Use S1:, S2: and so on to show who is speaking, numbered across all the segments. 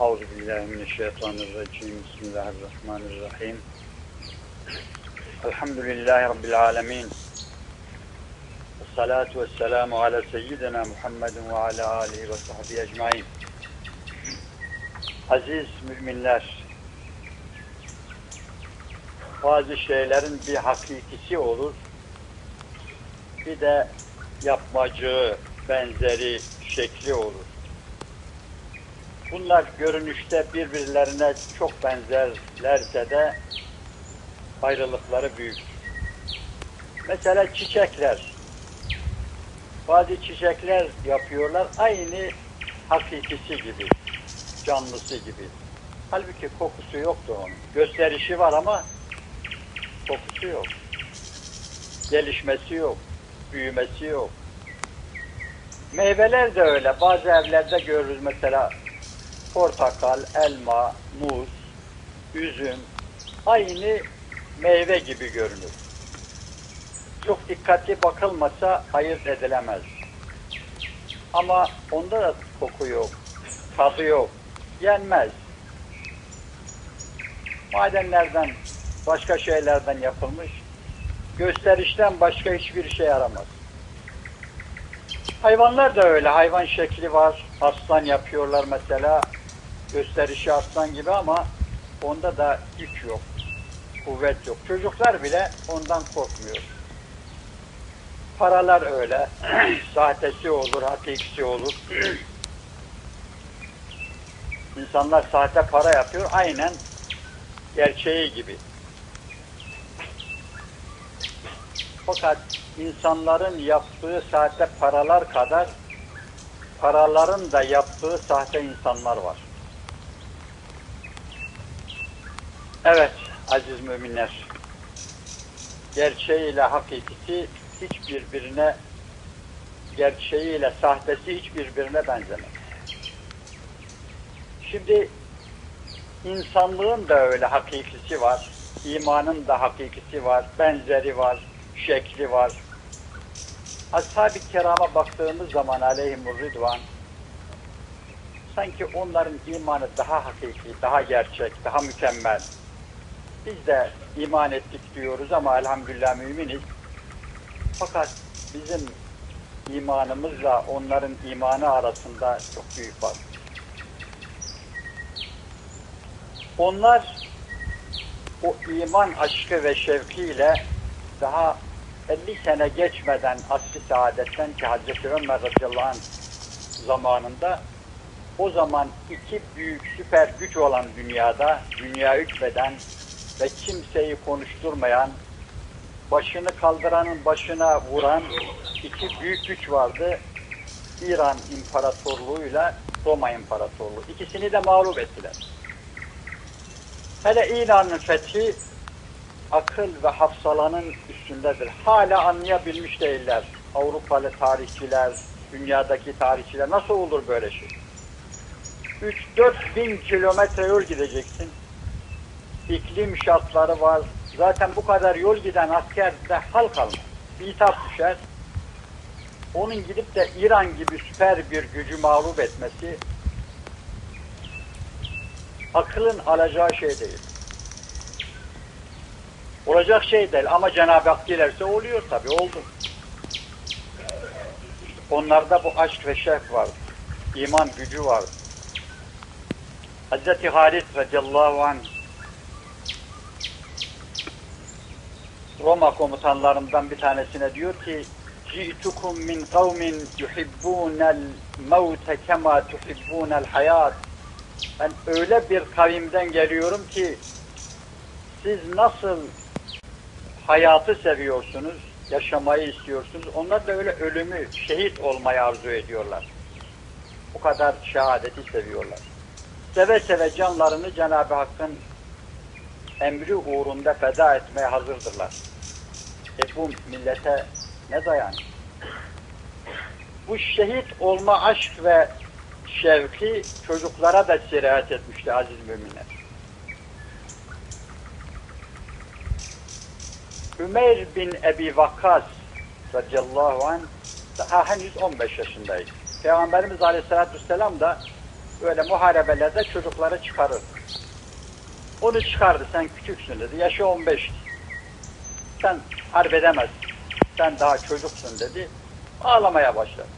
S1: Euzubillahimineşşeytanirracim. Bismillahirrahmanirrahim. Elhamdülillahi Rabbil alemin. Salatu ve selamu ala seyyidina Muhammedin ve ala alihi ve sahbihi ecmain. Aziz müminler, bazı şeylerin bir hakikisi olur, bir de yapmacı, benzeri, şekli olur Bunlar görünüşte birbirlerine çok benzerlerse de ayrılıkları büyük. Mesela çiçekler. Bazı çiçekler yapıyorlar aynı hakikisi gibi, canlısı gibi. Halbuki kokusu yoktu onun. Gösterişi var ama kokusu yok. Gelişmesi yok, büyümesi yok. Meyveler de öyle. Bazı evlerde görürüz mesela portakal, elma, muz, üzüm aynı meyve gibi görünür. Çok dikkatli bakılmasa ayırt edilemez. Ama onda da koku yok, tadı yok, yenmez. Madenlerden, başka şeylerden yapılmış, gösterişten başka hiçbir şey yaramaz. Hayvanlar da öyle. Hayvan şekli var. Aslan yapıyorlar mesela. Gösterişi aslan gibi ama onda da güç yok. Kuvvet yok. Çocuklar bile ondan korkmuyor. Paralar öyle. Sahtesi olur, hakikisi olur. İnsanlar sahte para yapıyor. Aynen gerçeği gibi. Fakat insanların yaptığı sahte paralar kadar paraların da yaptığı sahte insanlar var. Evet aziz müminler. Gerçeğiyle hakikisi hiç birbirine gerçeğiyle sahtesi hiç birbirine benzemez. Şimdi insanlığın da öyle hakikisi var. imanın da hakikisi var, benzeri var, şekli var. Ashab-ı kirama baktığımız zaman aleyhimur ridvan sanki onların imanı daha hakiki, daha gerçek, daha mükemmel. Biz de iman ettik diyoruz ama elhamdülillah müminiz. Fakat bizim imanımızla onların imanı arasında çok büyük var. Onlar o iman aşkı ve şevkiyle daha 50 sene geçmeden asli saadetten ki Hazreti Ömer radıyallahu anh zamanında o zaman iki büyük süper güç olan dünyada, dünya hükmeden ve kimseyi konuşturmayan, başını kaldıranın başına vuran iki büyük güç vardı. İran İmparatorluğu'yla Roma İmparatorluğu. İkisini de mağlup ettiler. Hele İran'ın fethi akıl ve hafsalanın üstündedir. Hala anlayabilmiş değiller. Avrupalı tarihçiler, dünyadaki tarihçiler nasıl olur böyle şey? 3-4 bin kilometre yol gideceksin. İklim şartları var. Zaten bu kadar yol giden askerde hal kalmaz. Bir ithaf düşer. Onun gidip de İran gibi süper bir gücü mağlup etmesi akılın alacağı şey değil. Olacak şey değil ama Cenab-ı Hak dilerse oluyor tabi oldu. Onlarda bu aşk ve şevk var. iman gücü var. Hazreti Halid radıyallahu anh Roma komutanlarından bir tanesine diyor ki Ci'tukum min kavmin yuhibbunel mevte kema tuhibbunel hayat Ben öyle bir kavimden geliyorum ki siz nasıl hayatı seviyorsunuz, yaşamayı istiyorsunuz. Onlar da öyle ölümü, şehit olmayı arzu ediyorlar. O kadar şehadeti seviyorlar. Seve seve canlarını Cenab-ı Hakk'ın emri uğrunda feda etmeye hazırdırlar. E bu millete ne dayanır? Bu şehit olma aşk ve şevki çocuklara da sirayet etmişti aziz müminler. Ümeyr bin Ebi Vakkas radıyallahu anh daha henüz 15 yaşındaydı. Peygamberimiz aleyhissalatü vesselam da böyle muharebelerde çocukları çıkarır. Onu çıkardı sen küçüksün dedi. Yaşı 15. Sen harp edemezsin. Sen daha çocuksun dedi. Ağlamaya başladı.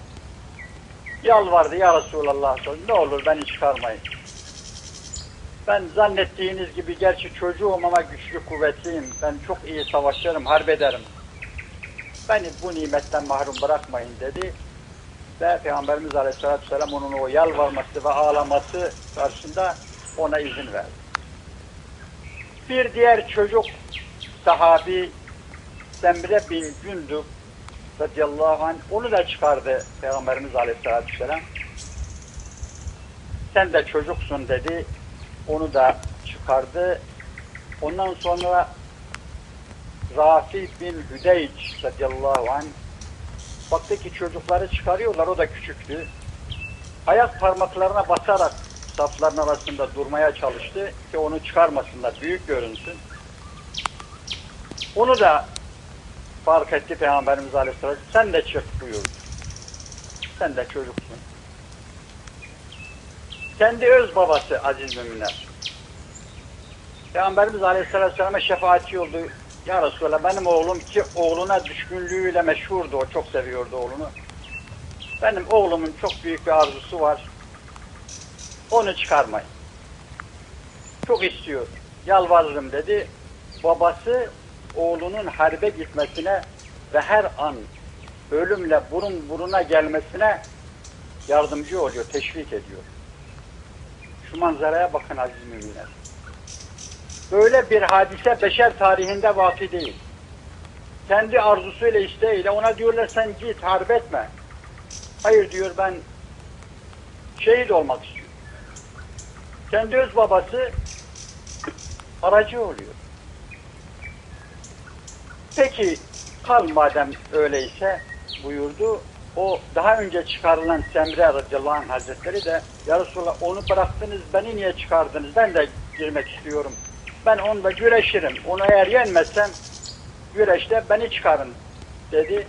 S1: Yalvardı ya Resulallah ne olur beni çıkarmayın. Ben zannettiğiniz gibi gerçi çocuğum ama güçlü kuvvetliyim. Ben çok iyi savaşlarım, harp ederim. Beni bu nimetten mahrum bırakmayın dedi. Ve Peygamberimiz Aleyhisselatü Vesselam onun o yalvarması ve ağlaması karşısında ona izin verdi. Bir diğer çocuk sahabi Semre bin Gündük radıyallahu anh onu da çıkardı Peygamberimiz Aleyhisselatü Vesselam. Sen de çocuksun dedi. Onu da çıkardı. Ondan sonra Rafi bin Hüdeyç radıyallahu anh baktı ki çocukları çıkarıyorlar. O da küçüktü. Ayak parmaklarına basarak safların arasında durmaya çalıştı ki onu çıkarmasınlar. Büyük görünsün. Onu da fark etti Peygamberimiz Aleyhisselatü Sen de çık buyurdu. Sen de çocuksun. Kendi öz babası aziz müminler. Peygamberimiz Aleyhisselatü Vesselam'a şefaatçi oldu. Ya Resulallah benim oğlum ki oğluna düşkünlüğüyle meşhurdu. O çok seviyordu oğlunu. Benim oğlumun çok büyük bir arzusu var. Onu çıkarmayın. Çok istiyor. Yalvarırım dedi. Babası oğlunun harbe gitmesine ve her an ölümle burun buruna gelmesine yardımcı oluyor, teşvik ediyor. Şu manzaraya bakın aziz müminler. Böyle bir hadise beşer tarihinde vakı değil. Kendi arzusuyla isteğiyle ona diyorlar sen git harp etme. Hayır diyor ben şehit olmak istiyorum. Kendi öz babası aracı oluyor. Peki kal madem öyleyse buyurdu. O daha önce çıkarılan Semre radıyallahu hazretleri de Ya Resulallah onu bıraktınız beni niye çıkardınız ben de girmek istiyorum. Ben onunla güreşirim. Onu eğer yenmezsem güreşte beni çıkarın dedi.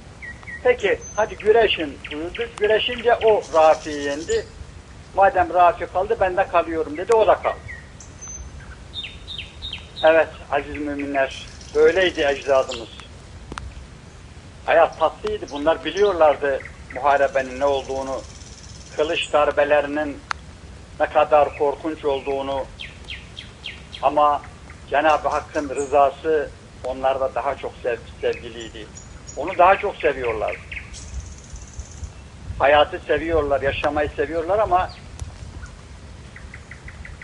S1: Peki hadi güreşin buyurdu. Güreşince o Rafi'yi yendi. Madem Rafi kaldı ben de kalıyorum dedi. O da kaldı. Evet aziz müminler böyleydi ecdadımız. Hayat tatlıydı. Bunlar biliyorlardı muharebenin ne olduğunu, kılıç darbelerinin ne kadar korkunç olduğunu ama Cenab-ı Hakk'ın rızası onlarda daha çok sev sevgiliydi. Onu daha çok seviyorlar. Hayatı seviyorlar, yaşamayı seviyorlar ama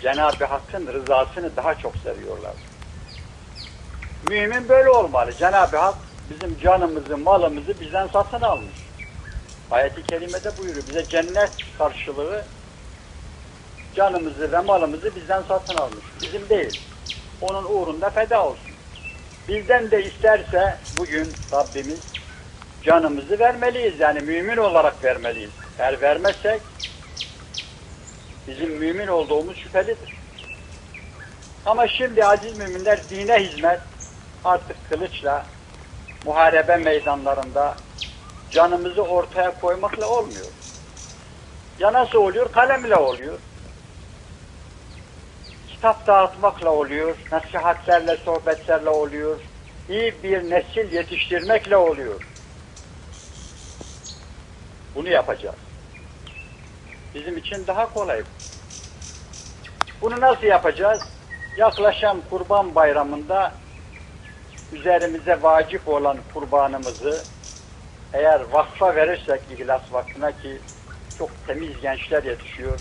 S1: Cenab-ı Hakk'ın rızasını daha çok seviyorlar. Mümin böyle olmalı. Cenab-ı Hak bizim canımızı, malımızı bizden satın almış. Ayet-i Kerime'de buyuruyor. Bize cennet karşılığı canımızı ve malımızı bizden satın almış. Bizim değil. Onun uğrunda feda olsun. Bizden de isterse bugün Rabbimiz canımızı vermeliyiz. Yani mümin olarak vermeliyiz. Eğer vermezsek bizim mümin olduğumuz şüphelidir. Ama şimdi aziz müminler dine hizmet artık kılıçla muharebe meydanlarında canımızı ortaya koymakla olmuyor. Ya nasıl oluyor? Kalemle oluyor. Kitap dağıtmakla oluyor. Nasihatlerle, sohbetlerle oluyor. İyi bir nesil yetiştirmekle oluyor. Bunu yapacağız. Bizim için daha kolay. Bunu nasıl yapacağız? Yaklaşan kurban bayramında üzerimize vacip olan kurbanımızı eğer vakfa verirsek İhlas Vakfı'na ki çok temiz gençler yetişiyor.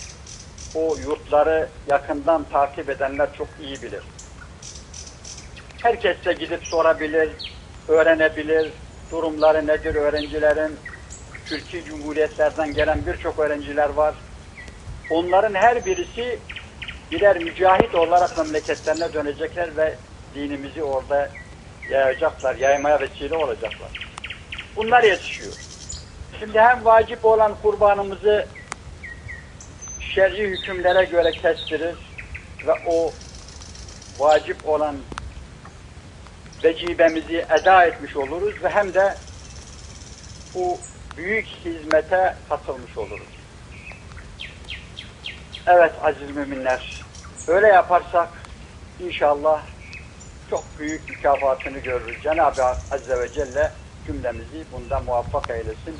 S1: O yurtları yakından takip edenler çok iyi bilir. Herkes de gidip sorabilir, öğrenebilir, durumları nedir öğrencilerin. Türkiye Cumhuriyetlerden gelen birçok öğrenciler var. Onların her birisi birer mücahit olarak memleketlerine dönecekler ve dinimizi orada yayacaklar, yaymaya vesile olacaklar. Bunlar yetişiyor. Şimdi hem vacip olan kurbanımızı şer'i hükümlere göre kestirir ve o vacip olan vecibemizi eda etmiş oluruz ve hem de bu büyük hizmete katılmış oluruz. Evet aziz müminler. Öyle yaparsak inşallah çok büyük mükafatını görürüz. Cenab-ı Hak Azze ve Celle cümlemizi bundan muvaffak eylesin.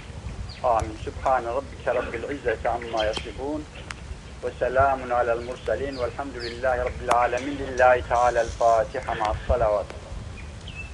S1: Amin. Subhane rabbike rabbil izzeti amma yasifun. Ve selamun alel murselin velhamdülillahi rabbil alemin. Lillahi teala'l Fatiha ma'as salavat.